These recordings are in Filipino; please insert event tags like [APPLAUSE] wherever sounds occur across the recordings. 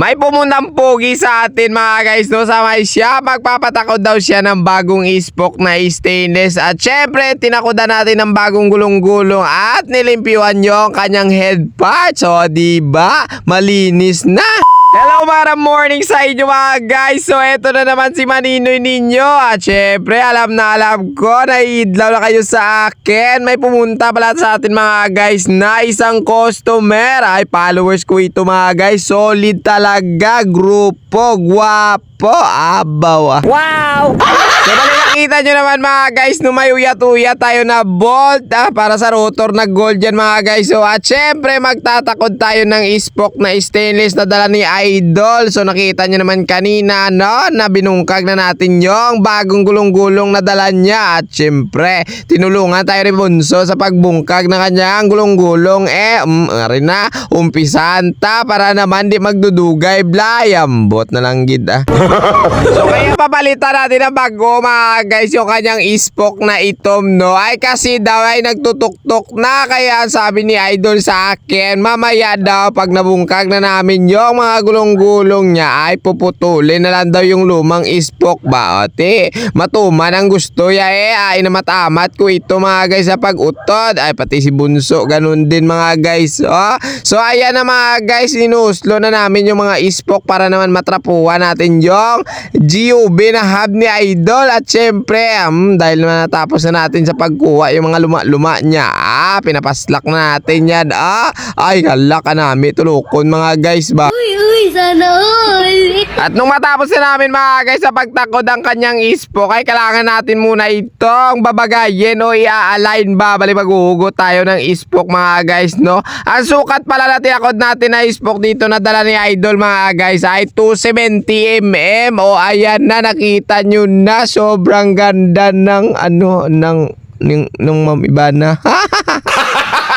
May pumunang pogi sa atin mga guys no sa may siya. Magpapatakod daw siya ng bagong ispok na stainless. At syempre, tinakodan natin ng bagong gulong-gulong at nilimpyuan yung kanyang head parts. So, di ba Malinis na. Hello mga morning sa inyo mga guys. So eto na naman si Maninoy ninyo. At syempre alam na alam ko Naiidlaw na kayo sa akin. May pumunta pala sa atin mga guys Na isang customer. Ay followers ko ito mga guys. Solid talaga Grupo Guwapo Abaw ah. Wow! So nakita nyo naman mga guys Nung may uyat-uyat tayo na bolt ah, Para sa rotor na gold yan mga guys. So at syempre magtatakod tayo ng ispok na stainless na dala ni Idol. So nakita nyo naman kanina no Na binungkag na natin yung bagong gulong-gulong na dala niya. At syempre tinulungan tayo ni Bunso sa pagbungkag ng kanyang gulong-gulong. Eh um, rin na umpisan ta para naman di magdudugay. Blayambot na lang gid ah. [LAUGHS] So kaya papalitan natin ang bago mga guys yung kanyang ispok na itom no? Ay kasi daw ay nagtutuktok na. Kaya sabi ni Idol sa akin mamaya daw pag nabungkag na namin yung mga gulong-gulong niya ay puputulin na lang daw yung lumang ispok ba? Ote matuman ang gusto ya eh. Ay namatamat ko ito mga guys sa pag-utod. Ay pati si Bunso ganun din mga guys oh. so ayan na mga guys inuslo na namin yung mga ispok para naman matrapuhan natin yung GUB na hub ni Idol. At syempre um, dahil na natapos na natin sa pagkuha yung mga luma-luma niya. Ah pinapaslak na natin yan. Ah ay hala ka namin. Tulukon mga guys ba? Uy, uy, sana all. at nung matapos na namin mga guys sa pagtakod ang kanyang ispok ay kailangan natin muna itong babagayin o i-align ba? Bali maghuhugot tayo ng ispok mga guys no? Ang sukat pala na tinakod natin na ispok dito na dala ni Idol mga guys ay 270mm o ayan na nakita nyo na. Sobrang ganda ng ano ng ng, ng Ma'am Ibana [LAUGHS]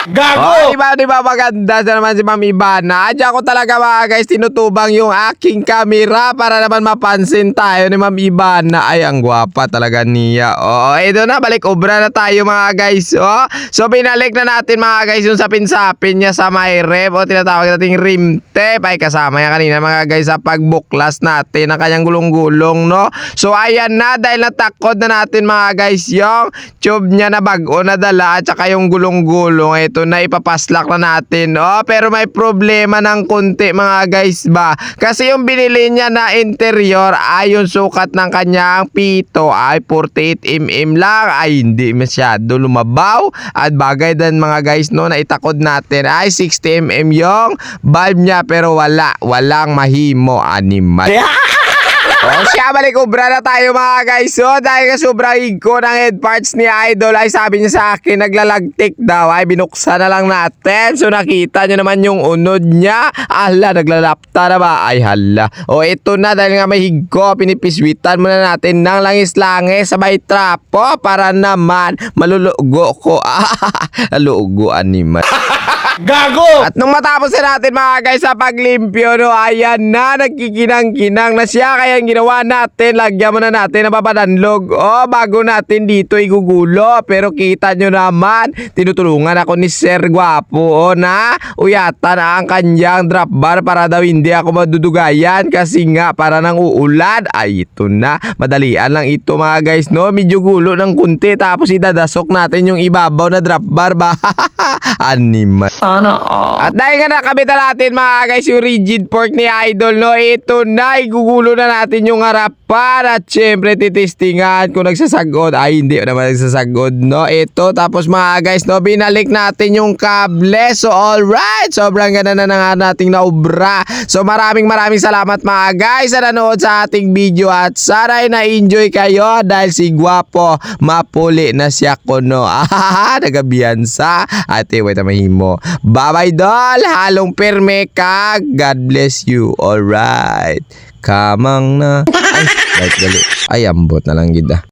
Gago! Oh, di ba, di ba maganda siya naman si Ma'am Ibana? Adya ko talaga mga guys, tinutubang yung aking camera para naman mapansin tayo ni Ma'am Ibana. Ay, ang gwapa talaga niya. Oo, ito na, balik obra na tayo mga guys. Oh, so, binalik na natin mga guys yung sapin-sapin niya sa may rep o tinatawag nating rim tape. Ay, kasama yan kanina mga guys sa pagbuklas natin ng kanyang gulong-gulong, no? So, ayan na, dahil natakod na natin mga guys yung tube niya na bago na dala at saka yung gulong-gulong. Ito na ipapaslak na natin. Oh, pero may problema ng konti mga guys ba? Kasi yung binili niya na interior ay yung sukat ng kanyang pito ay 48mm lang. Ay hindi masyado lumabaw. At bagay din mga guys no na itakod natin ay 60mm yung valve niya pero wala. Walang mahimo animal. [LAUGHS] O siya, balik ubra na tayo mga guys. So, dahil ka sobrang higko ng head parts ni Idol ay sabi niya sa akin, naglalagtik daw. Ay, binuksan na lang natin. So, nakita niyo naman yung unod niya. Ala, naglalapta na ba? Ay, hala. O, ito na dahil nga may higko. Pinipiswitan muna natin ng langis-langis sabay trapo para naman malulugo ko. [LAUGHS] Lalugo animal. Gago! At nung matapos na natin mga guys sa paglimpyo, no, ayan na, nagkikinang-kinang na siya. Kaya ginawa natin, lagyan muna natin ng papadanlog. Oh, bago natin dito igugulo. Pero kita nyo naman, tinutulungan ako ni Sir Guapo, oh, na uyatan na ang kanyang drop bar para daw hindi ako madudugayan. Kasi nga, para nang uulan. Ay, ito na. Madalian lang ito mga guys, no. Medyo gulo ng kunti. Tapos idadasok natin yung ibabaw na drop bar ba? [LAUGHS] Animal. Sana all. At dahil nga nakabit na natin mga guys yung rigid fork ni Idol no, ito na, igugulo na natin yung harapan at syempre titistingan kung nagsasagod. Ay hindi naman nagsasagod no, ito. Tapos mga guys no, binalik natin yung kable. So alright, sobrang ganda na nga nating naubra. So maraming maraming salamat mga guys sa nanood sa ating video at sana ay na-enjoy kayo dahil si Guapo mapuli na siya ko no. [LAUGHS] Ah, nagabiyansa. Ate, wait na mahimo. Bye-bye, doll. Halong perme ka. God bless you. Alright. Kamang na. Ay, [LAUGHS] right, dali. Ay, ambot na lang gida.